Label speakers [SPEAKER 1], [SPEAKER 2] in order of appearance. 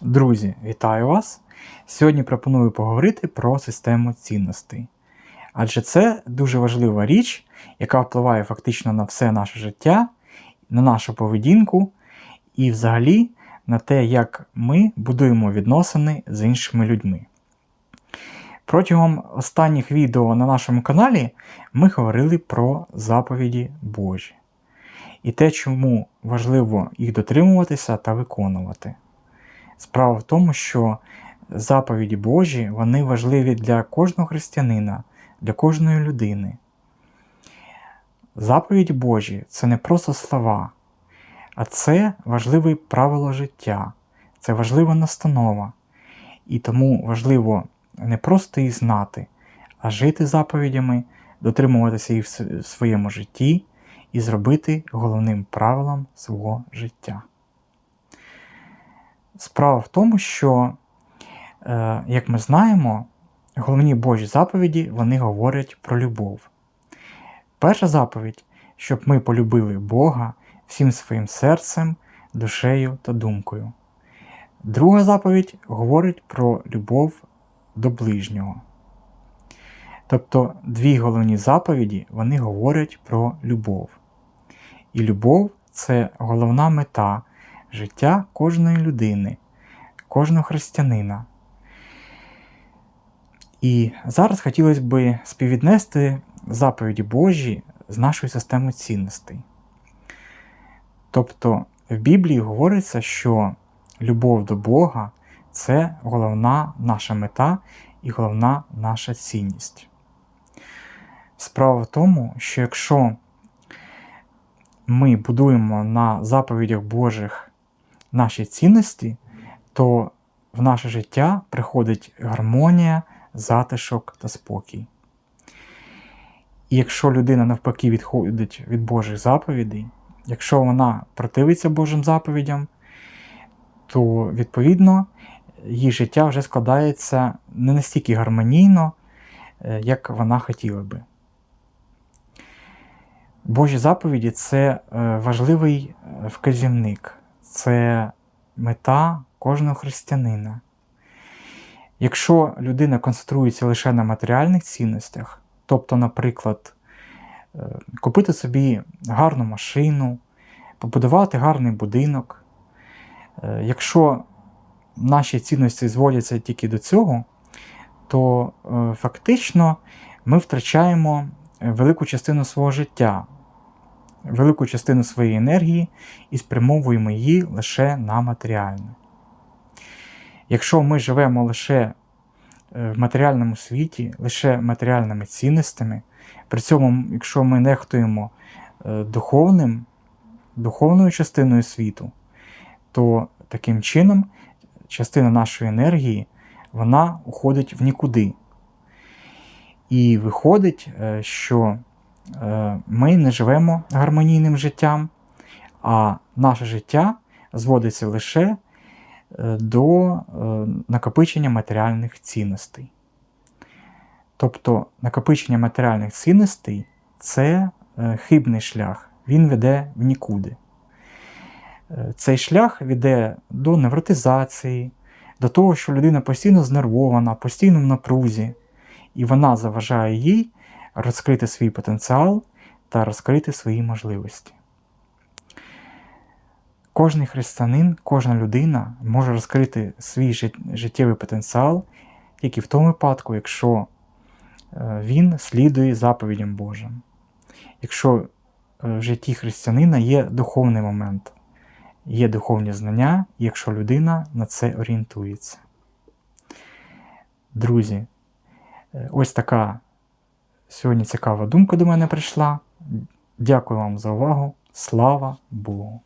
[SPEAKER 1] Друзі, вітаю вас! Сьогодні пропоную поговорити про систему цінностей. Адже це дуже важлива річ, яка впливає фактично на все наше життя, на нашу поведінку і взагалі на те, як ми будуємо відносини з іншими людьми. Протягом останніх відео на нашому каналі ми говорили про заповіді Божі і те, чому важливо їх дотримуватися та виконувати. Справа в тому, що заповіді Божі вони важливі для кожного християнина, для кожної людини. Заповіді Божі це не просто слова, а це важливе правило життя, це важлива настанова. І тому важливо не просто їх знати, а жити заповідями, дотримуватися їх в своєму житті і зробити головним правилом свого життя. Справа в тому, що, е, як ми знаємо, головні Божі заповіді вони говорять про любов. Перша заповідь, щоб ми полюбили Бога всім своїм серцем, душею та думкою. Друга заповідь говорить про любов до ближнього. Тобто дві головні заповіді вони говорять про любов. І любов це головна мета життя кожної людини, кожного християнина. І зараз хотілося б співвіднести заповіді Божі з нашою системою цінностей. Тобто в Біблії говориться, що любов до Бога це головна наша мета і головна наша цінність. Справа в тому, що якщо ми будуємо на заповідях Божих наші цінності, то в наше життя приходить гармонія, затишок та спокій. І якщо людина навпаки відходить від Божих заповідей, якщо вона противиться Божим заповідям, то відповідно її життя вже складається не настільки гармонійно, е, як вона хотіла би. Божі заповіді це е, важливий е, вказівник, це мета кожного християнина. Якщо людина концентрується лише на матеріальних цінностях, тобто, наприклад, е, купити собі гарну машину, побудувати гарний будинок, якщо наші цінності зводяться тільки до цього, то фактично ми втрачаємо велику частину свого життя велику частину своєї енергії і спрямовуємо її лише на матеріальне. Якщо ми живемо лише е, в матеріальному світі, лише матеріальними цінностями, при цьому, якщо ми нехтуємо е, духовним, духовною частиною світу, то таким чином частина нашої енергії вона уходить в нікуди. І виходить, е, що ми не живемо гармонійним життям, а наше життя зводиться лише е, до е, накопичення матеріальних цінностей. Тобто накопичення матеріальних цінностей це хибний шлях, він веде в нікуди. Цей шлях веде до невротизації, до того, що людина постійно знервована, постійно в напрузі, і вона заважає їй розкрити свій потенціал та розкрити свої можливості. Кожний християнин, кожна людина може розкрити свій життєвий потенціал тільки в тому випадку, якщо е, він слідує заповідям Божим. Якщо е, в житті християнина є духовний момент, є духовні знання, якщо людина на це орієнтується. Друзі, е, ось така Сьогодні цікава думка до мене прийшла. Дякую вам за увагу. Слава Богу!